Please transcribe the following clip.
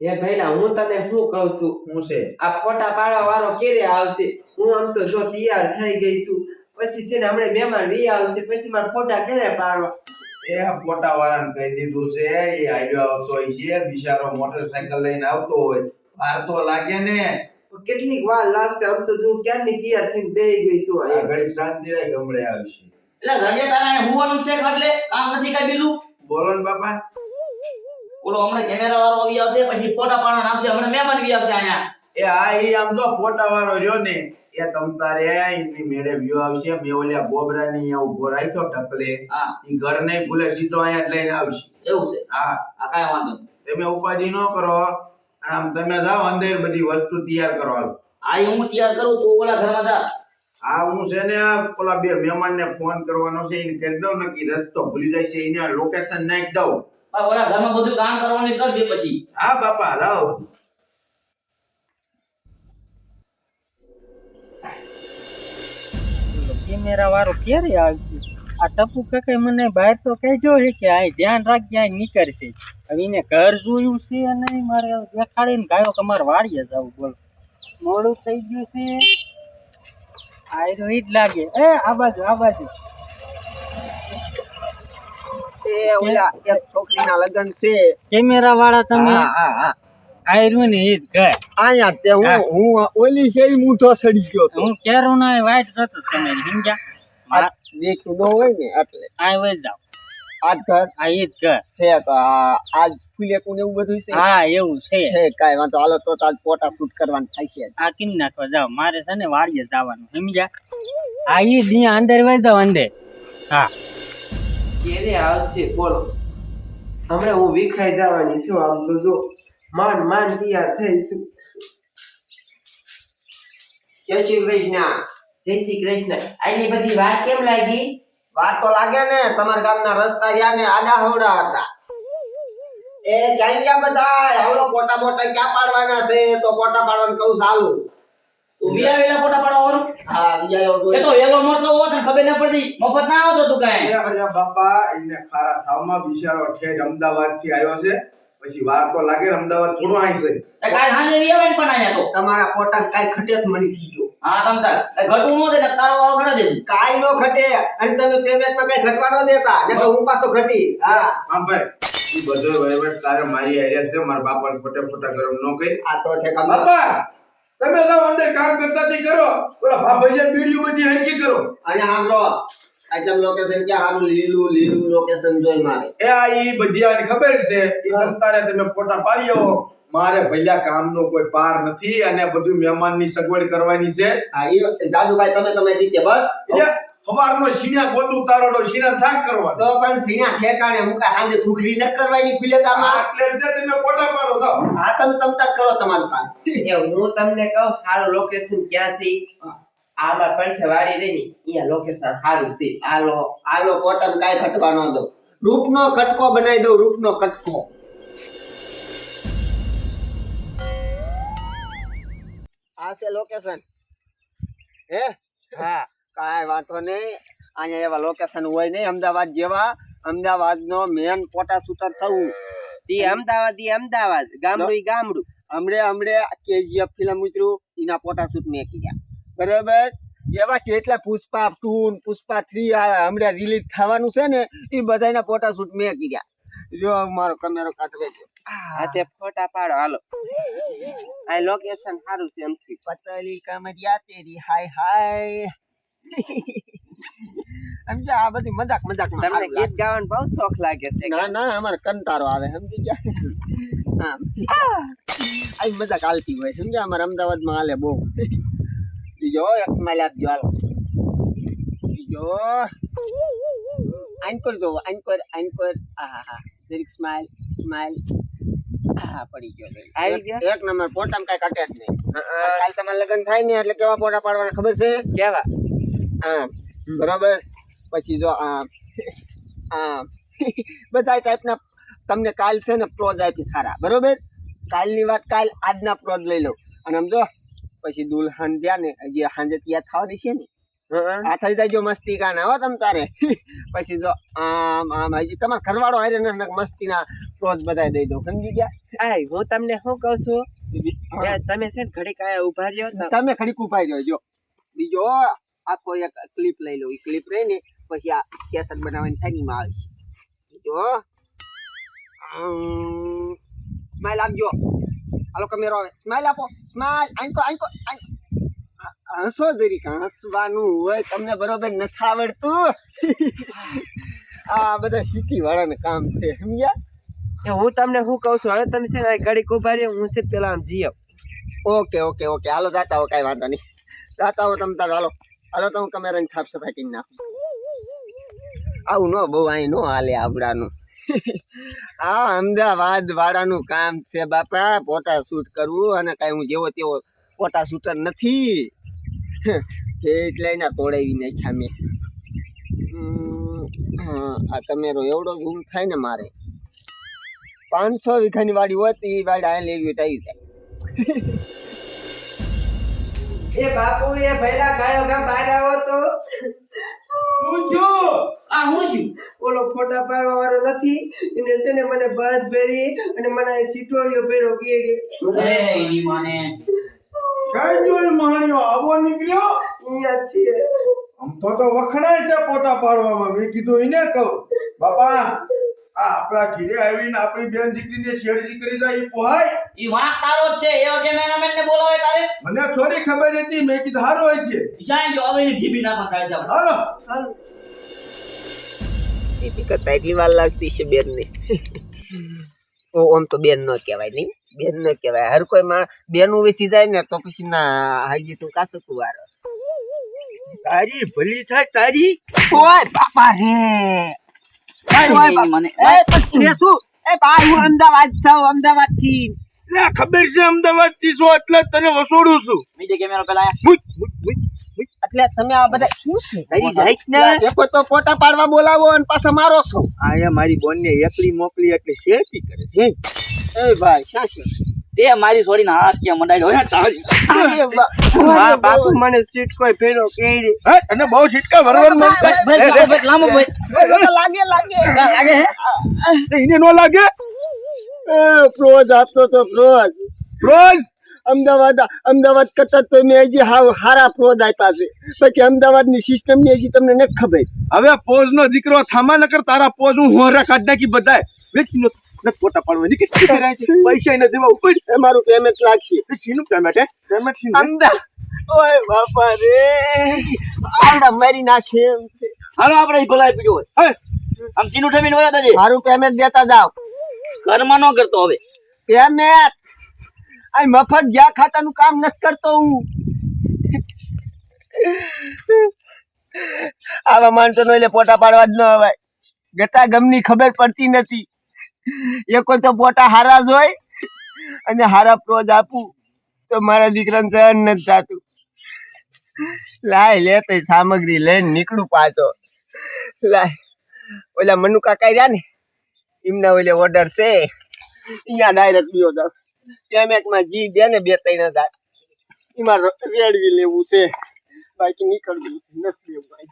એ ભઈલા હું તને શું કહું છું? હું છે? આ ફોટા પાડવા વાળો કેરે આવશે? હું આમ તો જો તૈયાર થઈ ગઈ છું. પછી છે ને હમણાં મહેમાન વી આવશે પછી મારા ફોટા કેરે પાડવા? એ ફોટા વાળાને કહી દીધું છે એ આવ્યો આવતો હોય છે બિચારો મોટરસાયકલ લઈને આવતો હોય. વાર તો લાગે ને. કેટલીક વાર લાગશે આમ તો જો ક્યારની તૈયાર થઈને બેહી ગઈ છું આ ઘડી શાંતિ રહે ગમડે આવશે. એટલે ઘડિયા તારા હુવાનું છે ખાટલે કામ નથી કઈ બીજું? બોલો ને બાપા. ઓલો હમણાં કેમેરા વાળો આવી આવશે પછી ફોટા પાડવા આવશે હમણાં મહેમાન બી આવશે અહીંયા. એ આ એ આમ તો ફોટા વાળો રહ્યો ને એ તમ તારે એની મેળે વ્યૂ આવશે મેં ઓલા ગોબરાની અહીંયા ઊભો રાખ્યો ઢકલે. હા. ઈ ઘર નહીં ભૂલે સીધો અહીંયા લઈને આવશે. એવું છે? હા. આ કાઈ વાંધો તમે ઉપાધિ ન કરો અને આમ તમે જાઓ અંદર બધી વસ્તુ તૈયાર કરો. આ હું તૈયાર કરું તો ઓલા ઘરમાં જા. આ હું છે ને ઓલા બે બે મહેમાનને ફોન કરવાનો છે એને કરી દઉં ને કે રસ્તો ભૂલી જાય છે એને લોકેશન નાખી દઉં. પણ ઓલા ઘરમાં બધું કામ કરવાનું કરજે પછી. હા બાપા લાવો. કેમેરા વાળો ક્યારે આવશે? આ ટપુ કાકા મને બહાર તો કહેજો છે કે આ ધ્યાન રાખજે આ નીકળશે. હવે એને ઘર જોયું છે અને મારે દેખાડીને ગાયો કે મારે વાડીએ જવું બોલ. મોડું થઈ ગયું છે. આયરો ઈ જ લાગે. એ આ બાજુ આ બાજુ. એ ઓલા એક છોકરીના લગ્ન છે. કેમેરા વાળા તમે? હા હા હા. આયરું ને ઈ ઘર. તે હું હું. ઓલી છે ઈ સડી ગયો તો હું કેરો ના વાઈટ તમે સમજ્યા? મારા દેખ્યું ન હોય ને એટલે. આ વઈ જાવ આજ ઘર? આ ઈ ઘર. છે તો આજ ફૂલે કોને એવું બધું છે? હા એવું છે. છે કાંઈ વાંધો. હાલો તો આજ ફોટા શૂટ કરવાનું થાય છે. આ કિન નાખવા જાવ મારે છે ને વાડીએ જવાનું સમજ્યા? આ ઈ દિયા અંદર વઈ જાવ અંદર. હા. ક્યારે આવશે બોલો. હમણાં હું વિખાઈ જવાની છું આમ તો જો માન માન તૈયાર થઈશું જય શ્રી કૃષ્ણ. જય શ્રી કૃષ્ણ. આટલી બધી વાત કેમ લાગી? વાત તો લાગે ને તમારા ગામના રસ્તા રહ્યા ને આડા હવડા હતા. એ ક્યાં ગયા બધા હવે પોટા મોટા ક્યાં પાડવાના છે? તો પોટા પાડવાનું કહું ચાલુ તું વિયા ફોટા પાડવાનું હા એ તો વેલો મળતો હોત ને ખબર ના પડતી. મફત ના આવતો તું કાંઈ. એ બાપા એને ખારા થાવમાં બિચારો ઠેઠ અમદાવાદથી આવ્યો છે. પછી વાર તો લાગે અમદાવાદ થોડો અહીં છે એ કાંઈ સાંજે વિયા પણ અહીંયા તો. તમારા પોટા કાંઈ ખટે જ મને હા તમ તાર. ઘટવું નો દે ને તારો કાઈ ખટે. અને તમે કઈ ઘટવા ન દેતા. ને હું પાછો ઘટી. હા. હા ભાઈ બધો વહીવટ તારે મારી આર્યા છે. મારા બાપાને ફોટે ફોટા ગરમ નો કહી આ તો ઠેકા બાપા! તમે જાઓ અંદર કામ કરતા થી કરો. ઓલા ભાભાઈએ બીડીઓ બધી હંકી કરો. અને સાંભળો આટલા લોકેશન કે સારું લીલું લીલું લોકેશન જોઈ મારે. એ આ ઈ બધી આને ખબર છે? ઈ તમતારે તમે ફોટા પાડી આવો મારે ભૈયા કામનો કોઈ પાર નથી અને બધું મહેમાનની સગવડ કરવાની છે. હા ઈ જાદુભાઈ તમે તમે રીતે બસ. સવારનો સીણા ગોતું ઉતારો સીણા શાક કરવા તો પણ સીણા ઠેકાણે મુકા હાંજે ભૂખરી ન કરવાની ખુલે કામ એટલે તમે ફોટા પાડો હા તમે તમતા કરો તમારું કામ એ હું તમને કહું સારું લોકેશન ક્યાં છે? આમાં પડખે વાળી રહી ને અહીંયા લોકેશન સારું છે. આલો આલો કોટન કાઈ ઘટવાનો દો. રૂપનો કટકો બનાવી દઉં રૂપનો કટકો. આ છે લોકેશન હે? હા. કાંઈ વાંધો નહીં. અહીંયા એવા લોકેશન હોય નહીં અમદાવાદ જેવા. અમદાવાદનો મેન પોટા શૂટર સૌ ઈ અમદાવાદ ઈ અમદાવાદ. ગામડું ઈ ગામડું. હમણે હમણે કેજીએફ ફિલ્મ ઉતર્યું એના પોટા શૂટ મેં કર્યા બરાબર? એવા કેટલા પુષ્પા ટુ પુષ્પા થ્રી હમણાં રિલીઝ થવાનું છે ને એ બધાના ફોટા શૂટ મેં કર્યા જો મારો કેમેરો કાઢવે છે હા તે ફોટા પાડો હાલો. આ લોકેશન સારું છે એમ થી પતલી કમરિયા તેરી હાય હાય. સમજો આ બધી મજાક મજાક તમને ગીત ગાવાનો બહુ શોખ લાગે છે. ના ના અમારે કંટારો આવે સમજી ગયા? હા. આ મજાક હાલતી હોય સમજ્યા? અમારે અમદાવાદમાં હાલે બહુ. બીજો એક સ્માઈલ આપજો હાલો. બીજો. આઈન કર દો આઈન કર આઈન કર. હા હા જરીક સ્માઈલ સ્માઈલ હા પડી ગયો જરીક. આવી એક- ગયા? એક નંબર ફોટામાં કઈ કટે જ નહીં. કાલ તમારે લગ્ન થાય ને એટલે કેવા ફોટા પાડવાના ખબર છે? કેવા? હા. બરાબર? પછી જો આ આ બધા ટાઈપના તમને કાલ છે ને પ્રોજ આપી સારા બરોબર? કાલની વાત કાલ આજના પ્રોજ લઈ લો અને સમજો પછી દુલ્હન ત્યાં ને હજી સાંજે ત્યાં થવાની છે ને આ થઈ જાય મસ્તી કાના હો તમ તારે. પછી જો આમ આમ હજી તમારે ઘરવાળો હારે ને મસ્તી ના પ્રોજ બધાય દઈ દો સમજી ગયા? આય હું તમને શું કહું છું? તમે છે ને ઘડીક આયા ઊભા રહ્યો તમે ઘડીક ઊભા રહ્યો જો. બીજો આખો એક ક્લિપ લઈ લો એ ક્લિપ લઈને પછી આ કેસર બનાવવાની થાય એમાં આવશે જો. સ્માઈલ આપજો હાલો કેમેરો આવે. સ્માઇલ આપો. સ્માઈલ. આંકો આંકો હસો જરીક હસવાનું હોય તમને બરોબર નથી આવડતું. આ બધા સિટી વાળાને કામ છે, સમજ્યા? કે હું તમને શું કહું છું? હવે તમે છે ને ઘડીક ઊભા રહ્યો, હું છે પેલા આમ જી આવું. Okay okay okay. હાલો, જાતા હો, કાંઈ વાંધો નહીં. જાતા હો તમે તાર, હાલો. હાલો તમે કેમેરાની સાફ સફાઈ કરી નાખું. આવું ન બહુ અહીં નો હાલે આપણાનું. આ અમદાવાદ વાળાનું કામ છે બાપા ફોટા શૂટ કરવું અને કાંઈ હું જેવો તેવો ફોટા શૂટર નથી. એટલે એના તોડાવી નાખ્યા મેં. આ કમેરો એવડો ઝૂમ થાય ને મારે. પાંચસો વીઘાની વાડી હોત એ વાડી આ લેવી હોય આવી જાય. એ બાપુ, એ ભૈલા ગાયો ગામ બહાર આવો તો. શું થયું? આ હું છું. ઓલો ફોટા પાડવા વાળો નથી. એને છે ને મને બસ ભેરી અને મને સિટોડીઓ ભેરો કે અરે એની માને. કઈ ગયો આવો નીકળ્યો? અહીંયા છીએ. આમ તો તો વખણાય છે ફોટા પાડવામાં. મેં કીધું એને કહું. બાપા આ આપણા ઘીરે આવીને આપણી બેન દીકરીને શેરડી કરી દે એ પોહાય. ઈ વાંક તારો જ છે એવા મેનેજમેન્ટ ને બોલાવે તારે. મને થોડી ખબર હતી મેં કીધું હારો હોય છે. જાય જો હવે ઢીબી ના નાખવા થાય છે આપણે હાલો. હાલો. એથી કરતા એટલી વાર લાગતી છે બેન ને ઓ ઓમ તો બેન નો કહેવાય નહીં. બેન નો કહેવાય. હર કોઈ માણસ બેનું વેચી જાય ને તો પછી ના હાજી તું કાસો તું વારો? તારી ભલી થાય તારી. ઓય બાપા રે. ઓય માને. એ પછી શું એ ભાઈ હું અમદાવાદ છું અમદાવાદથી લે ખબર છે અમદાવાદથી છો એટલે જ તને વસોડું છું. બીજે કેમેરો પેલા. એટલે તમે આ બધા શું છે? તારી જાઈક ને. એકો તો ફોટા પાડવા બોલાવો અને પાછા મારો છો. આયા મારી બોન ને એકલી મોકલી એટલે શેરતી કરે છે. એ ભાઈ શું છે? તે મારી છોડીને હાથ ક્યાં મંડાડ્યો હે તાળી. બા- હા બાપુ મને સીટ કોઈ ફેરો કે હે અને બહુ સીટકા વરવર મન લાંબો. લાગે લાગે. લાગે હે? એને નો લાગે? પ્રોજ આપતો તો ફ્રોઝ ફ્રોઝ અમદાવાદ અમદાવાદ કરતા તો મેં હજી હાવ હારા ફ્રોઝ આપ્યા છે. બાકી અમદાવાદની સિસ્ટમની હજી તમને નથી ખબર. હવે પોઝ નો દીકરો થામા નકર તારા પોઝ હું હોરા કાઢ નાખી બધાય. વેચી નો ફોટા પાડવા નીકળ પૈસા ય દેવા ઉપર. મારું પેમેન્ટ લાગશે. સીનું પેમેન્ટ હે? પેમેન્ટ સીનું અંદા ઓય બાપા રે. આવડા મારી નાખે એમ છે. હાલો આપણે ભલાઈ પીડ્યો હે? આમ સીનું ઠમીને વયા મારું પેમેન્ટ દેતા જાવ ઘરમાં ન કરતો હવે. પેમેન્ટ આ મફત જ્યાં ખાતાનું કામ નથી કરતો હું. આવા માણસો નો એટલે પોટા પાડવા જ ન હવાય ગતા ગમની ખબર પડતી નથી. એક તો પોટા હારા જ અને હારા પ્રોજ આપું તો મારા દીકરાને સહન નથી થતું. લાય, લે તો સામગ્રી, લઈને નીકળું પાછો. લાય. ઓલા મનુ કાકા રહ્યા ને એમના ઓલે ઓર્ડર છે. અહીંયા ડાયરેક્ટ ગયો તો. પેમેન્ટમાં જી દે ને બે ત્રણ હજાર. એમાં રેડવી લેવું છે. બાકી નીકળવું. નથી લેવું